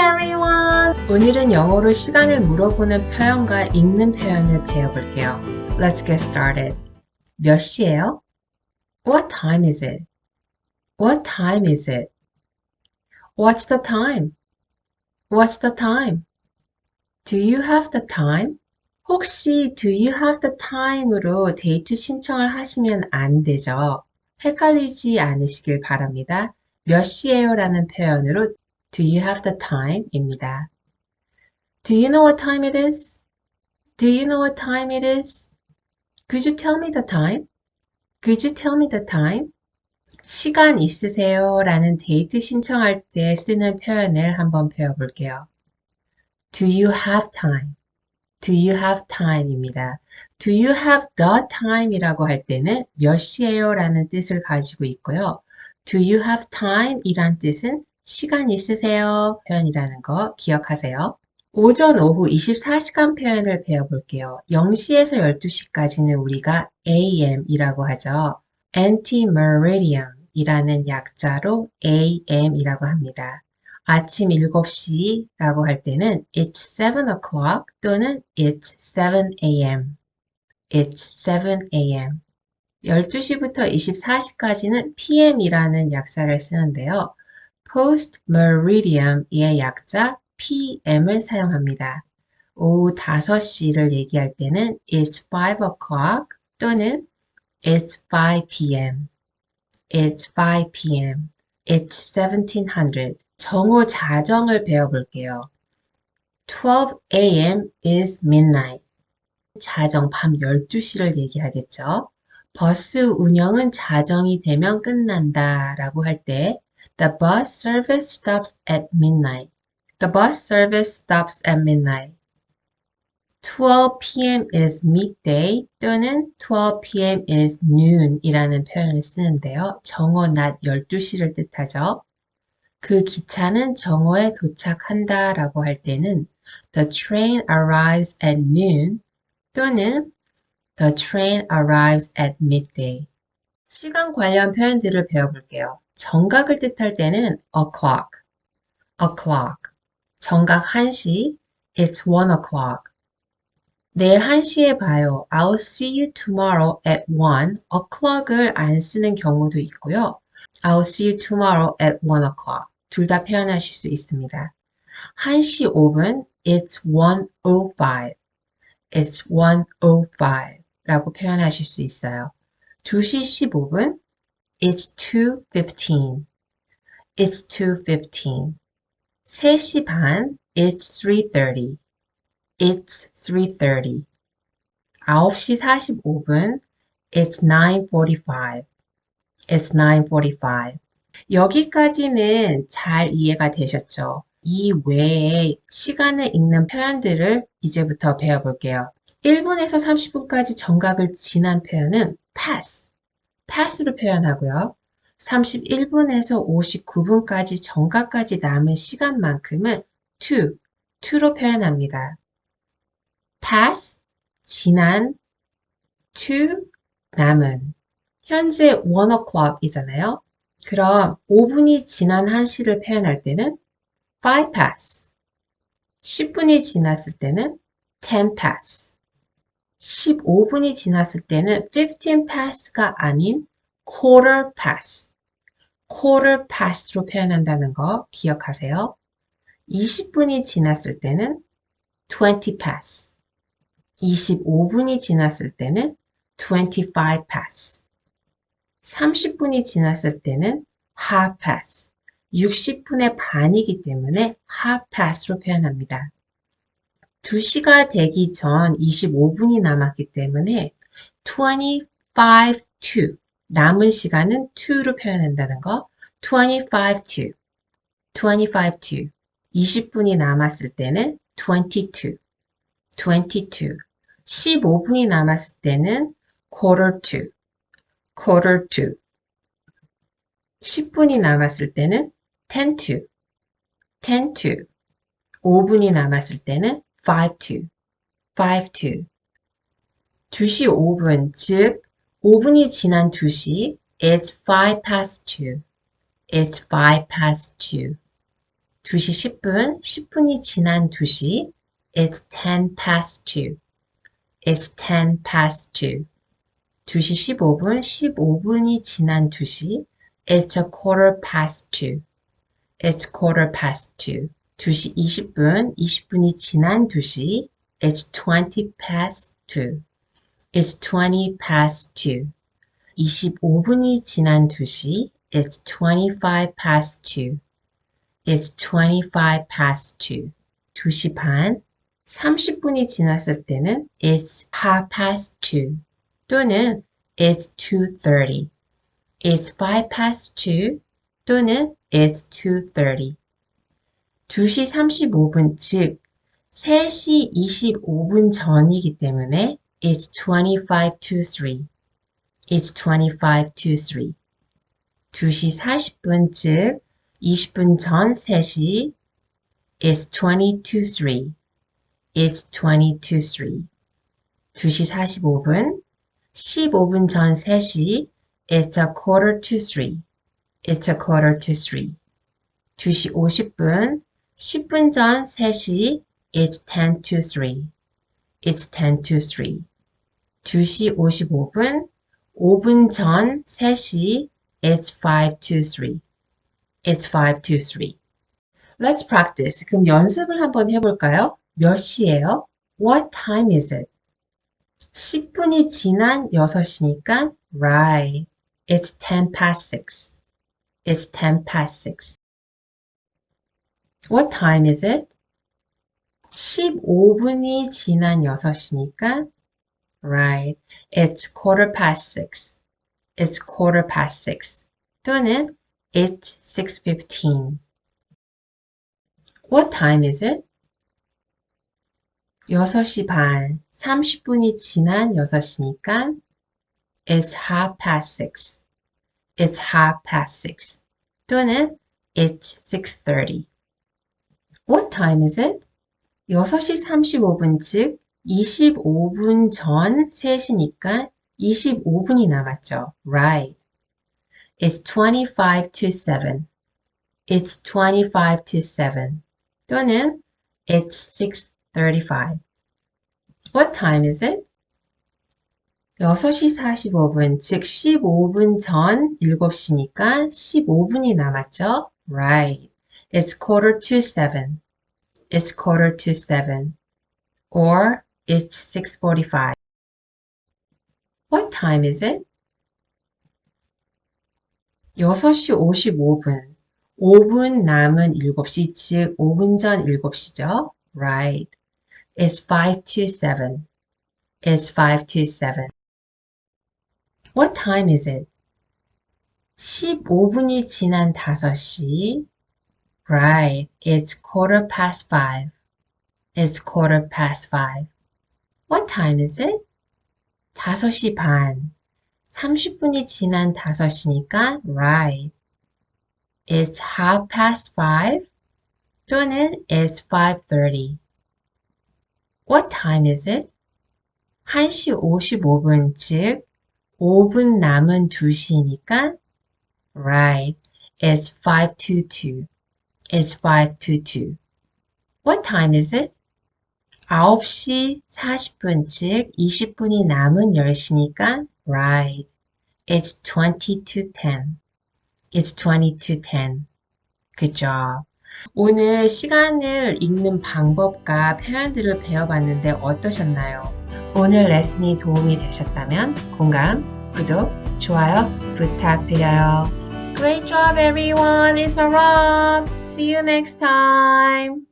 everyone! 오늘은 영어로 시간을 물어보는 표현과 읽는 표현을 배워볼게요. Let's get started. 몇 시예요? What time is it? What time is it? What's the time? What's the time? Do you have the time? 혹시 do you have the time으로 데이트 신청을 하시면 안 되죠. 헷갈리지 않으시길 바랍니다. 몇 시예요? 라는 표현으로 Do you have the time? 입니다. Do you know what time it is? Do you know what time it is? Could you tell me the time? Could you tell me the time? 시간 있으세요? 라는 데이트 신청할 때 쓰는 표현을 한번 배워볼게요. Do you have time? Do you have time? 입니다. Do you have the time? 이라고 할 때는 몇 시예요? 라는 뜻을 가지고 있고요. Do you have time? 이란 뜻은 시간 있으세요? 표현이라는 거 기억하세요. 오전, 오후 24시간 표현을 배워볼게요. 0시에서 12시까지는 우리가 AM이라고 하죠. Anti-Meridian 이라는 약자로 AM이라고 합니다. 아침 7시라고 할 때는 It's 7 o'clock 또는 It's 7 a.m. It's 7 a.m. 12시부터 24시까지는 PM이라는 약자를 쓰는데요. Post meridian의 약자 PM을 사용합니다. 오후 5시를 얘기할 때는 it's 5 o'clock 또는 it's 5 p.m. it's 5 p.m. it's 1700. 정오 자정을 배워볼게요. 12 a.m. is midnight. 자정 밤 12시를 얘기하겠죠. 버스 운영은 자정이 되면 끝난다 라고 할 때 The bus service stops at midnight. The bus service stops at midnight. 12 p.m. is midday 또는 12 p.m. is noon 이라는 표현을 쓰는데요. 정오 낮 12시를 뜻하죠. 그 기차는 정오에 도착한다 라고 할 때는 The train arrives at noon 또는 The train arrives at midday. 시간 관련 표현들을 배워볼게요. 정각을 뜻할 때는 o'clock, o'clock. 정각 1시, it's one o'clock. 내일 1시에 봐요. I'll see you tomorrow at 1 o'clock을 안 쓰는 경우도 있고요. I'll see you tomorrow at 1 o'clock. 둘 다 표현하실 수 있습니다. 1시 5분, it's 1.05. It's 1.05 라고 표현하실 수 있어요. 2시 15분, It's 2.15. It's 2.15. 3시 반. It's 3.30. It's 3.30. 9시 45분. It's 9.45. It's 9.45. 여기까지는 잘 이해가 되셨죠? 이 외에 시간을 읽는 표현들을 이제부터 배워볼게요. 1분에서 30분까지 정각을 지난 표현은 pass. Pass로 표현하고요. 31분에서 59분까지 정각까지 남은 시간만큼은 to, to로 표현합니다. pass, 지난, to, 남은. 현재 1 o'clock이잖아요. 그럼 5분이 지난 1시를 표현할 때는 5 pass. 10분이 지났을 때는 10 pass. 15분이 지났을 때는 15 pass가 아닌 quarter pass, quarter pass로 표현한다는 거 기억하세요. 20분이 지났을 때는 20 pass, 25분이 지났을 때는 25 pass, 30분이 지났을 때는 half pass, 60분의 반이기 때문에 half pass로 표현합니다. 2시가 되기 전 25분이 남았기 때문에 25 to 남은 시간은 to로 표현한다는 거. 25 to 25 to 20분이 남았을 때는 22 22 15분이 남았을 때는 quarter to quarter to 10분이 남았을 때는 10 to 10 to 5분이 남았을 때는 5 to, 5 to. 2시 5분, 즉 5분이 지난 2시, it's 5 past 2. It's 5 past 2. 2시 10분, 10분이 지난 2시. It's 10 past 2. It's 10 past 2. 2시 15분, 15분이 지난 2시. It's a quarter past 2. It's quarter past 2. 2시 20분, 20분이 지난 2시. It's 20 past 2. It's 20 past 2. 25분이 지난 2시. It's 25 past 2. It's 25 past 2. 2시 반. 30분이 지났을 때는 It's half past 2. 또는 It's 2.30. It's 5 past 2. 또는 It's 2.30. 2시 35분, 즉 3시 25분 전이기 때문에 It's 25 to 3. It's 25 to 3. 2시 40분, 즉 20분 전 3시 It's 20 to 3. It's 20 to 3. 2시 45분, 15분 전 3시 It's a quarter to 3. It's a quarter to 3. 2시 50분, 10분 전 3시 It's 10 to 3. It's 10 to 3. 2시 55분, 5분 전 3시 It's 5 to 3. It's 5 to 3. Let's practice. 그럼 연습을 한번 해볼까요? 몇 시예요? What time is it? 10분이 지난 6시니까 right. It's 10 past 6. It's 10 past 6. What time is it? 15분이 지난 6시니까 right. It's quarter past 6. It's quarter past 6. 또는 It's 6.15. What time is it? 6시 반. 30분이 지난 6시니까 It's half past 6. It's half past 6. 또는 It's 6.30. What time is it? 6시 35분 즉 25분 전 3시니까 25분이 남았죠. Right. It's 25 to 7. It's 25 to 7. 또는 It's 6.35. What time is it? 6시 45분, 즉 15분 전 7시니까 15분이 남았죠? Right. It's quarter to 7. It's quarter to 7. Or it's 6.45. What time is it? 6시 55분. 5분 남은 7시, 즉 5분 전 7시죠? Right. It's 5 to 7. It's 5 to 7. What time is it? 15분이 지난 5시. Right. It's quarter past 5. It's quarter past 5. What time is it? 5시 반. 30분이 지난 5시니까 right. It's half past 5 또는 it's 5.30. What time is it? 1시 55분, 즉 5분 남은 2시니까 right. It's 5 to 2. It's 5 to 2. What time is it? 9시 40분, 즉 20분이 남은 10시니까 right. It's 20 to 10. It's 20 to 10. Good job. 오늘 시간을 읽는 방법과 표현들을 배워봤는데 어떠셨나요? 오늘 레슨이 도움이 되셨다면 공감, 구독, 좋아요 부탁드려요. Great job everyone. It's a wrap. See you next time.